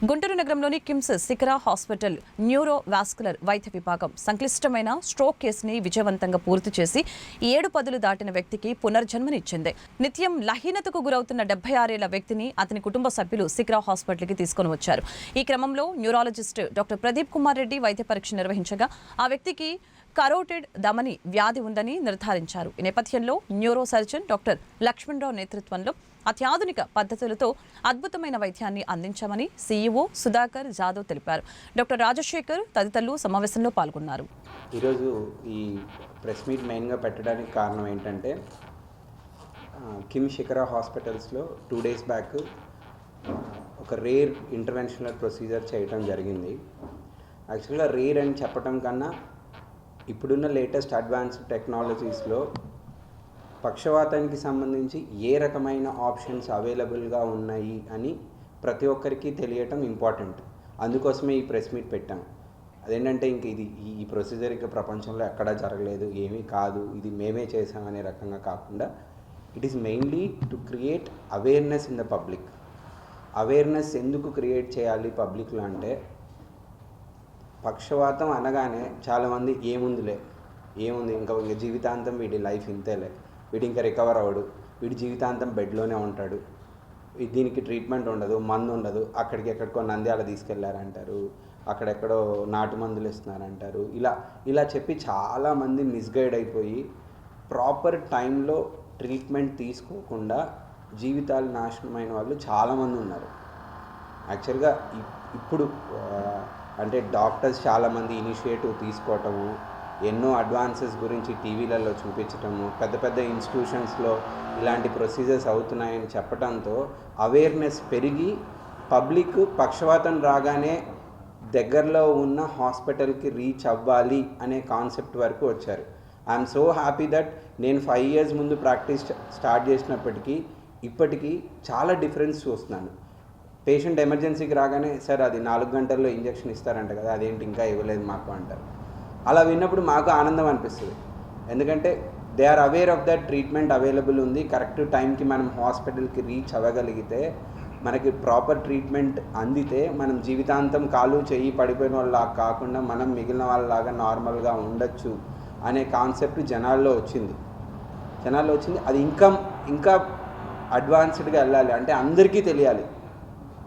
గుంటూరు నగరంలోని KIMS Shikhara hospital neuro vascular వైద్య విభాగం సంక్లిష్టమైన స్ట్రోక్ కేసుని విజయవంతంగా పూర్తి చేసి ఏడు పదులు దాటిన వ్యక్తికి పునర్జన్మనిచ్చింది. నిత్యం లహీనతకు గురవుతున్న డెబ్బై ఆరేళ్ళ వ్యక్తిని అతని కుటుంబ సభ్యులు శిఖరా హాస్పిటల్కి తీసుకొని వచ్చారు. ఈ క్రమంలో న్యూరాలజిస్ట్ డాక్టర్ ప్రదీప్ కుమార్ రెడ్డి వైద్య పరీక్ష నిర్వహించగా ఆ వ్యక్తికి కరోటెడ్ దమని వ్యాధి ఉందని నిర్ధారించారు. ఈ నేపథ్యంలో న్యూరో సర్జన్ డాక్టర్ లక్ష్మణరావు నేతృత్వంలో అత్యాధునిక పద్ధతులతో అద్భుతమైన వైద్యాన్ని అందించామని సీఈఓ సుధాకర్ జాదవ్ తెలిపారు. డాక్టర్ రాజశేఖర్ తదితరులు సమావేశంలో పాల్గొన్నారు. ఈరోజు ఈ ప్రెస్ మీట్ మెయిన్గా పెట్టడానికి కారణం ఏంటంటే కిమ్ శిఖరా హాస్పిటల్స్లో టూ డేస్ బ్యాక్ ఒక రేర్ ఇంటర్వెన్షనల్ ప్రొసీజర్ చేయటం జరిగింది. యాక్చువల్గా రేర్ అని చెప్పటం కన్నా ఇప్పుడున్న లేటెస్ట్ అడ్వాన్స్డ్ టెక్నాలజీస్లో పక్షవాతానికి సంబంధించి ఏ రకమైన ఆప్షన్స్ అవైలబుల్గా ఉన్నాయి అని ప్రతి ఒక్కరికి తెలియటం ఇంపార్టెంట్. అందుకోసమే ఈ ప్రెస్ మీట్ పెట్టాం. అదేంటంటే ఇంక ఇది ఈ- ప్రొసీజర్ ఇక ప్రపంచంలో ఎక్కడా జరగలేదు ఏమీ కాదు ఇది మేమే చేసామనే రకంగా కాకుండా it is mainly to create awareness in the public awareness ఎందుకు క్రియేట్ చేయాలి పబ్లిక్లో అంటే పక్షవాతం అనగానే చాలామంది ఏముందిలే ఏముంది? ఇంకా జీవితాంతం వీడి లైఫ్ ఇంతేలే. వీడు ఇంకా రికవర్ అవ్వడు. వీడి జీవితాంతం బెడ్లోనే ఉంటాడు. దీనికి ట్రీట్మెంట్ ఉండదు మందు ఉండదు. అక్కడికి ఎక్కడికో నంద్యాల తీసుకెళ్ళారంటారు. అక్కడెక్కడో నాటు మందులు ఇస్తున్నారంటారు. ఇలా ఇలా చెప్పి చాలామంది మిస్గైడ్ అయిపోయి ప్రాపర్ టైంలో ట్రీట్మెంట్ తీసుకోకుండా జీవితాలు నాశనమైన వాళ్ళు చాలామంది ఉన్నారు. యాక్చువల్గా ఇప్పుడు అంటే డాక్టర్స్ చాలామంది ఇనిషియేటివ్ తీసుకోవటము ఎన్నో అడ్వాన్సెస్ గురించి టీవీలలో చూపించటము పెద్ద పెద్ద ఇన్స్టిట్యూషన్స్లో ఇలాంటి ప్రొసీజర్స్ అవుతున్నాయని చెప్పడంతో అవేర్నెస్ పెరిగి పబ్లిక్ పక్షవాతం రాగానే దగ్గరలో ఉన్న హాస్పిటల్కి రీచ్ అవ్వాలి అనే కాన్సెప్ట్ వరకు వచ్చారు. ఐఎమ్ సో హ్యాపీ దట్ నేను ఫైవ్ ఇయర్స్ ముందు ప్రాక్టీస్ స్టార్ట్ చేసినప్పటికీ ఇప్పటికీ చాలా డిఫరెన్స్ చూస్తున్నాను. పేషెంట్ ఎమర్జెన్సీకి రాగానే సార్ అది నాలుగు గంటల్లో ఇంజెక్షన్ ఇస్తారంట కదా అదేంటి ఇంకా ఇవ్వలేదు మాకు అంటారు. అలా విన్నప్పుడు మాకు ఆనందం అనిపిస్తుంది. ఎందుకంటే they are aware of that treatment available ఉంది. కరెక్ట్ టైంకి మనం హాస్పిటల్కి రీచ్ అవ్వగలిగితే మనకి ప్రాపర్ ట్రీట్మెంట్ అందితే మనం జీవితాంతం కాలు చెయ్యి పడిపోయిన వాళ్ళలాగా కాకుండా మనం మిగిలిన వాళ్ళలాగా నార్మల్గా ఉండొచ్చు అనే కాన్సెప్ట్ జనాల్లో వచ్చింది. జనాల్లో వచ్చింది. అది ఇంకా ఇంకా అడ్వాన్స్డ్గా వెళ్ళాలి. అంటే అందరికీ తెలియాలి.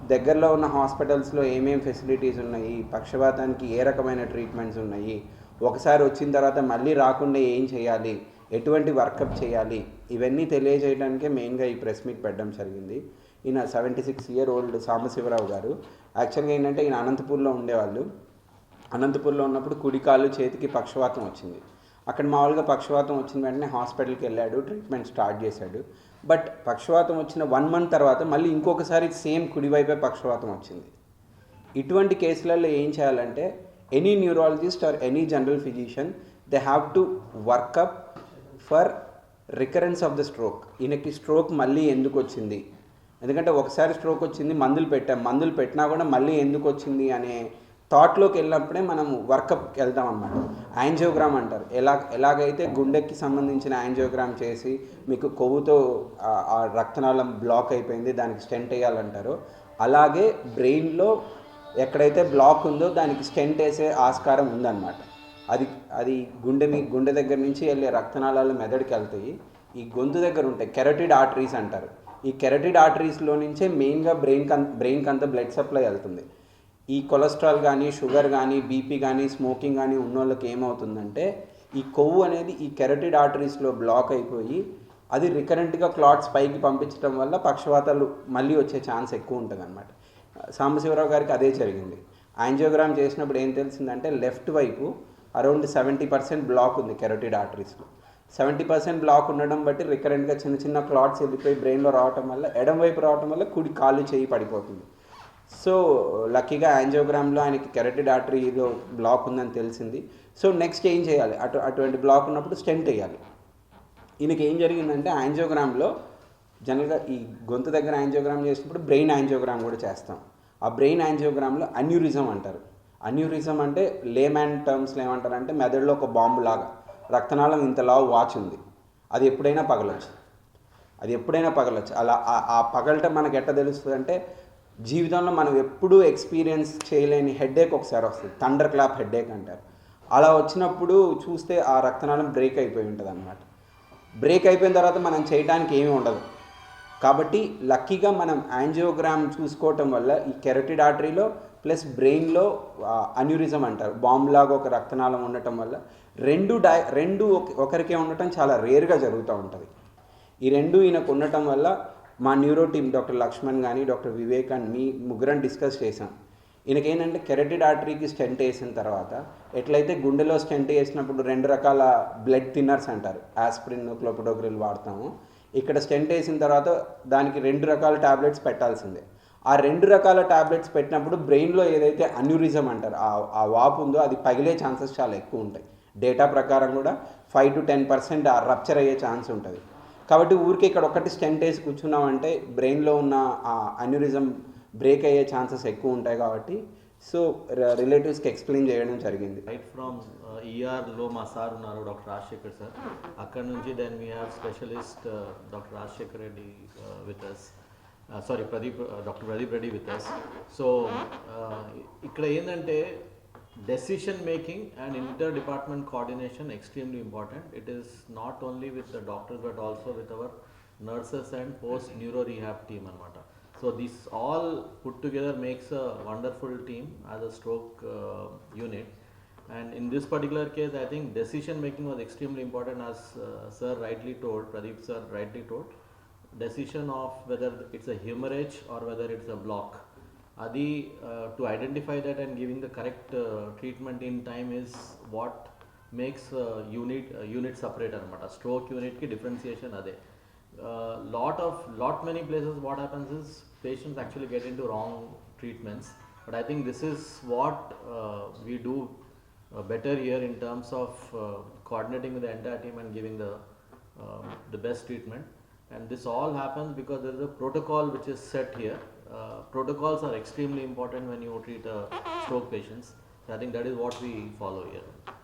దగ్గరలో ఉన్న హాస్పిటల్స్లో ఏమేమి ఫెసిలిటీస్ ఉన్నాయి? పక్షపాతానికి ఏ రకమైన ట్రీట్మెంట్స్ ఉన్నాయి? ఒకసారి వచ్చిన తర్వాత మళ్ళీ రాకుండా ఏం చేయాలి? ఎటువంటి వర్కప్ చేయాలి? ఇవన్నీ తెలియజేయడానికే మెయిన్గా ఈ ప్రెస్ మీట్ పెట్టడం జరిగింది. ఈయన seventy six year old Sambasivarao గారు. యాక్చువల్గా ఏంటంటే ఈయన అనంతపూర్లో ఉండేవాళ్ళు. అనంతపూర్లో ఉన్నప్పుడు కుడికాలు చేతికి పక్షవాతం వచ్చింది. అక్కడ మామూలుగా పక్షవాతం వచ్చిన వెంటనే హాస్పిటల్కి వెళ్ళాడు ట్రీట్మెంట్ స్టార్ట్ చేశాడు. బట్ పక్షవాతం వచ్చిన వన్ మంత్ తర్వాత మళ్ళీ ఇంకొకసారి సేమ్ కుడివైపే పక్షవాతం వచ్చింది. ఇటువంటి కేసులలో ఏం చేయాలంటే any neurologist or any general physician they have to workup for recurrence of the stroke ఈయనకి స్ట్రోక్ మళ్ళీ ఎందుకు వచ్చింది? ఎందుకంటే ఒకసారి స్ట్రోక్ వచ్చింది మందులు పెట్టాం. మందులు పెట్టినా కూడా మళ్ళీ ఎందుకు వచ్చింది అనే థాట్లోకి వెళ్ళినప్పుడే మనం వర్కప్కి వెళ్తాం అనమాట యాంజియోగ్రామ్ అంటారు. ఎలా ఎలాగైతే గుండెకి సంబంధించిన యాంజియోగ్రామ్ చేసి మీకు కొవ్వుతో ఆ- రక్తనాళం బ్లాక్ అయిపోయింది దానికి స్టెంట్ వేయాలంటారు అలాగే బ్రెయిన్లో ఎక్కడైతే బ్లాక్ ఉందో దానికి స్టెంట్ వేసే ఆస్కారం ఉందన్నమాట. అది అది గుండె మీ గుండె దగ్గర నుంచి వెళ్ళే రక్తనాళాలు మెదడుకి వెళ్తాయి. ఈ గొంతు దగ్గర ఉంటాయి కెరటిడ్ ఆర్టరీస్ అంటారు. ఈ కెరటిడ్ ఆర్టరీస్లో నుంచే మెయిన్గా బ్రెయిన్కి అంత బ్రెయిన్కి అంత బ్లడ్ సప్లై వెళ్తుంది. ఈ కొలెస్ట్రాల్ కానీ షుగర్ కానీ బీపీ కానీ స్మోకింగ్ కానీ ఉన్నోళ్ళకి ఏమవుతుందంటే ఈ కొవ్వు అనేది ఈ కెరటిడ్ ఆర్టరీస్లో బ్లాక్ అయిపోయి అది రికరెంట్గా క్లాట్స్ పైకి పంపించడం వల్ల పక్షవాతాలు మళ్ళీ వచ్చే ఛాన్స్ ఎక్కువ ఉంటుంది అనమాట సాంబశివరావు గారికి అదే జరిగింది. యాంజియోగ్రామ్ చేసినప్పుడు ఏం తెలిసిందంటే లెఫ్ట్ వైపు అరౌండ్ సెవెంటీ పర్సెంట్ బ్లాక్ ఉంది కెరటిడ్ ఆర్టరీస్లో. సెవెంటీ పర్సెంట్ బ్లాక్ ఉండడం బట్టి రికరెంట్గా చిన్న చిన్న క్లాట్స్ వెళ్ళిపోయి బ్రెయిన్లో రావటం వల్ల ఎడం వైపు రావటం వల్ల కుడి కాలు చేయి పడిపోతుంది. సో లక్కీగా యాంజియోగ్రామ్లో ఆయనకి కెరటిడ్ ఆర్టరీలో బ్లాక్ ఉందని తెలిసింది. సో నెక్స్ట్ ఏం చేయాలి? అటు అటువంటి బ్లాక్ ఉన్నప్పుడు స్టెంట్ వేయాలి. ఈయనకి ఏం జరిగిందంటే యాంజియోగ్రామ్లో జనరల్గా ఈ గొంతు దగ్గర యాంజియోగ్రామ్ చేసినప్పుడు బ్రెయిన్ యాంజియోగ్రామ్ కూడా చేస్తాం. ఆ బ్రెయిన్ యాంజియోగ్రామ్లో అన్యూరిజం అంటారు. అన్యూరిజం అంటే లేమ్యాన్ టర్మ్స్లో ఏమంటారంటే మెదడులో ఒక బాంబు లాగా రక్తనాళం ఇంతలా వాచ్ ఉంది. అది ఎప్పుడైనా పగలొచ్చు. అది ఎప్పుడైనా పగలొచ్చు. అలా ఆ- పగలట మనకు ఎట్ట తెలుస్తుంది అంటే జీవితంలో మనం ఎప్పుడూ ఎక్స్పీరియన్స్ చేయలేని హెడేక్ ఒకసారి వస్తుంది. థండర్ క్లాప్ హెడేక్ అంటారు. అలా వచ్చినప్పుడు చూస్తే ఆ రక్తనాళం బ్రేక్ అయిపోయి ఉంటుంది అనమాట బ్రేక్ అయిపోయిన తర్వాత మనం చేయడానికి ఏమీ ఉండదు. కాబట్టి లక్కీగా మనం యాంజియోగ్రామ్ చూసుకోవటం వల్ల ఈ కెరటిడ్ ఆర్టరీలో ప్లస్ బ్రెయిన్లో అన్యూరిజం అంటారు. బాంబ్ లాగా ఒక రక్తనాళం ఉండటం వల్ల రెండు డై రెండు ఒక- ఒకరికే ఉండటం చాలా రేర్గా జరుగుతూ ఉంటుంది. ఈ రెండు ఈయనకు ఉండటం వల్ల మా న్యూరో టీమ్ డాక్టర్ లక్ష్మణ్ కానీ డాక్టర్ వివేక్ అండ్ మీ ముగ్గురం డిస్కస్ చేసాం ఈయనకేంటంటే కెరటిడ్ ఆర్టరీకి స్టెంట్ వేసిన తర్వాత ఎట్లయితే గుండెలో స్టెంట్ వేసినప్పుడు రెండు రకాల బ్లడ్ థిన్నర్స్ అంటారు. ఆస్ప్రిన్ క్లోపిడోగ్రిల్ వాడతాము. ఇక్కడ స్టెంట్ వేసిన తర్వాత దానికి రెండు రకాల టాబ్లెట్స్ పెట్టాల్సిందే. ఆ రెండు రకాల టాబ్లెట్స్ పెట్టినప్పుడు బ్రెయిన్లో ఏదైతే అన్యూరిజం అంటారు ఆ- ఆ వాపు ఉందో అది పగిలే ఛాన్సెస్ చాలా ఎక్కువ ఉంటాయి. డేటా ప్రకారం కూడా ఫైవ్ టు టెన్ పర్సెంట్ ఆ రప్చర్ అయ్యే ఛాన్స్ ఉంటుంది. కాబట్టి ఊరికి ఇక్కడ ఒకటి స్టెంట్ వేసి కూర్చున్నామంటే బ్రెయిన్లో ఉన్న ఆ అన్యూరిజం బ్రేక్ అయ్యే ఛాన్సెస్ ఎక్కువ ఉంటాయి కాబట్టి సో రిలేటివ్స్కి ఎక్స్ప్లెయిన్ చేయడం జరిగింది. రైట్ ఫ్రమ్ ఈఆర్లో మా సార్ ఉన్నారు డాక్టర్ రాజశేఖర్ సార్. అక్కడ నుంచి then we have specialist doctor Rajasekhar Reddy with us sorry Pradeep uh, doctor Pradeep Reddy with us so ఇక్కడ ఏంటంటే decision making and inter department coordination extremely important it is not only with the doctors but also with our nurses and post neuro rehab team అనమాట So this all put together makes a wonderful team as a stroke uh, unit. And in this particular case, I think decision making was extremely important as uh, Sir rightly told, Pradeep Sir rightly told. Decision of whether it's a hemorrhage or whether it's a block. Adi, uh, to identify that and giving the correct uh, treatment in time is what makes unit unit separate. Stroke unit ki differentiation ade. Uh, lot of lot many places what happens is patients actually get into wrong treatments. But I think this is what uh, we do uh, better here in terms of uh, coordinating with the entire team and giving the um, the best treatment. And this all happens because there is a protocol which is set here. Uh, protocols are extremely important when you treat stroke patients. So I think that is what we follow here.